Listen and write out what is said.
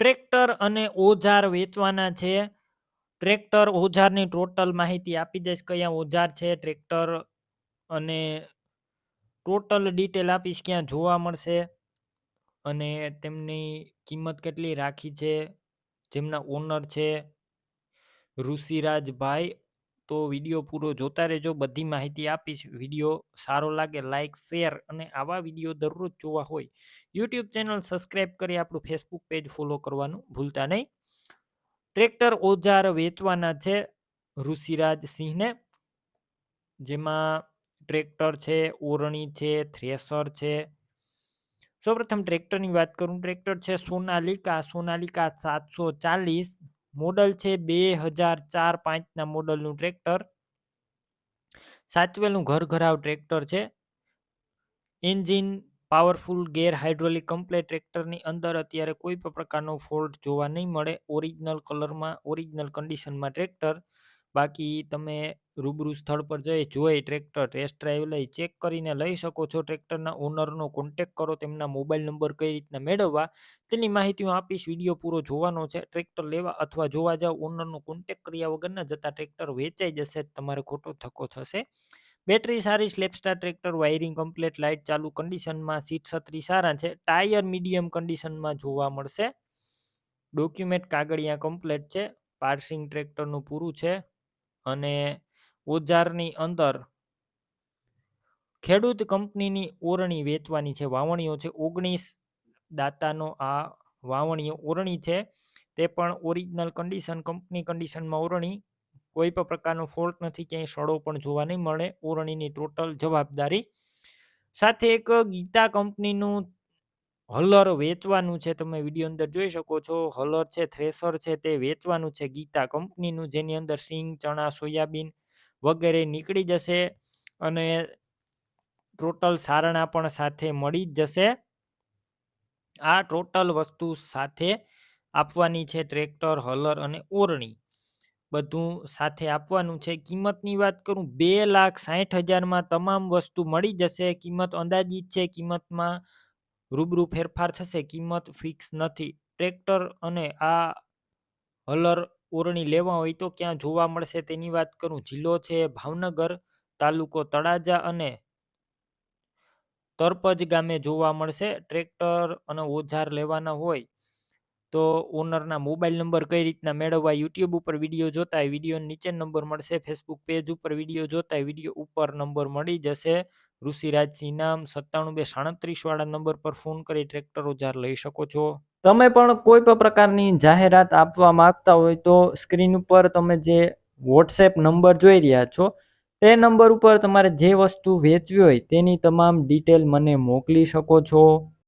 Tractor અને ઓજાર વેચવાના છે. ટ્રેક્ટર ઓજારની ટોટલ માહિતી આપી દઈશ કયા ઓજાર છે, ટ્રેક્ટર અને ટોટલ ડિટેલ આપીશ ક્યાં જોવા મળશે અને તેમની કિંમત કેટલી રાખી છે, જેમના ઓનર છે, ઋષિરાજભાઈ તો વીડિયો પૂરો જોતા રહેજો, બધી માહિતી આપીશ. વીડિયો સારો લાગે લાઇક શેર અને આવા વીડિયો દરરોજ જોવા હોય, યુટ્યુબ ચેનલ સબસ્ક્રાઈબ કરી આપણું ફેસબુક પેજ ફોલો કરવાનું ભૂલતા નહીં. ટ્રેક્ટર ઓજાર વેચવાના છે ઋષિરાજ સિંહને. જેમાં ટ્રેક્ટર છે, ઓરણી છે, થ્રેસર છે. સૌપ્રથમ ટ્રેક્ટરની વાત કરું. ટ્રેક્ટર છે સોનાલિકા. સોનાલિકા સાતસો ચાલીસ. મોડલ છે બે હજાર ચાર પાંચના મોડલનું ટ્રેક્ટર. સાચવેલું ઘર ઘરાવ ટ્રેક્ટર છે. Engine powerful gear hydraulic complete ટ્રેક્ટરની અંદર અત્યારે કોઈ પણ પ્રકારનો ફોલ્ટ જોવા નહીં મળે. ઓરિજિનલ કલરમાં, ઓરિજિનલ કન્ડિશનમાં ટ્રેક્ટર બાકી તમે રૂબરૂ સ્થળ પર જઈ જોઈ ટ્રેક્ટર ટેસ્ટ ડ્રાઈવ લઈ, ચેક કરીને લઈ શકો છો. ટ્રેક્ટરના ઓનરનો કોન્ટેક કરો, તેમના મોબાઈલ નંબર કઈ રીતના મેળવવા, તેની માહિતી હું આપીશ. વીડિયો પૂરો જોવાનો છે. ટ્રેક્ટર લેવા અથવા જોવા જાવ, ઓનરનો કોન્ટેક કર્યા વગર ન જતા ટ્રેક્ટર વેચાઈ જશે, તમારે ખોટો થકો થશે. બેટરી સારી, સ્લેપસ્ટાર ટ્રેક્ટર, વાયરિંગ કમ્પ્લેટ, લાઇટ ચાલુ, કન્ડિશનમાં સીટ છત્રી સારા છે. ટાયર મીડિયમ કન્ડિશનમાં જોવા મળશે. ડોક્યુમેન્ટ કાગળિયા કમ્પ્લેટ છે. પાર્સિંગ ટ્રેક્ટરનું પૂરું છે. અને ઓજારની અંદર ખેડૂત કંપનીની ઓરણી વેચવાની છે વાવણીઓ છે, ઓગણીસ દાતાનો આ વાવણીઓ ઓરણી છે, તે પણ ઓરિજિનલ કન્ડિશન કંપની કન્ડિશનમાં ઓરણી. કોઈ પણ પ્રકારનો ફોલ્ટ નથી, ક્યાંય સડો પણ જોવા નહીં મળે, ઓરણીની ટોટલ જવાબદારી. સાથે એક ગીતા કંપનીનું હલર વેચવાનું છે, તમે વીડિયો અંદર જોઈ શકો છો. હલર છે, થ્રેસર છે, તે વેચવાનું છે ગીતા કંપનીનું, જેની અંદર સિંગ, ચણા, સોયાબીન વગેરે નીકળી જશે અને ટોટલ સારણા પણ સાથે મળી જ જશે. આ ટોટલ વસ્તુ સાથે આપવાની છે ટ્રેક્ટર, હલર અને ઓરણી. બધું સાથે આપવાનું છે. કિંમતની વાત કરું, બે લાખ સાઠ હજારમાં તમામ વસ્તુ મળી જશે. કિંમત અંદાજિત છે, કિંમતમાં રૂબરૂ ફેરફાર થશે, કિંમત ફિક્સ નથી. ટ્રેક્ટર અને આ હલર ઓરણી લેવા હોય તો ક્યાં જોવા મળશે તેની વાત કરું. જિલ્લો છે ભાવનગર, તાલુકો તળાજા અને તરપજ ગામે જોવા મળશે. ટ્રેક્ટર અને ઓજાર લેવાના હોય તો ઓનરના મોબાઈલ નંબર કઈ રીતના મેળવવા યુટ્યુબ ઉપર વીડિયો જોતા હોય વીડિયો નીચે નંબર મળશે. ફેસબુક પેજ ઉપર વીડિયો જોતા હોય વીડિયો ઉપર નંબર મળી જશે. ઋષિરાજસિંહ નામ સત્તાણું બે સાડત્રીસ વાળા નંબર પર ફોન કરી ટ્રેક્ટર ઉજાર લઈ શકો છો. તમે પણ કોઈ પણ પ્રકારની જાહેરાત આપવા માંગતા હોય તો સ્ક્રીન ઉપર તમે જે વોટ્સએપ નંબર જોઈ રહ્યા છો, તે નંબર ઉપર તમારે જે વસ્તુ વેચવી હોય તેની તમામ ડિટેલ મને મોકલી શકો છો.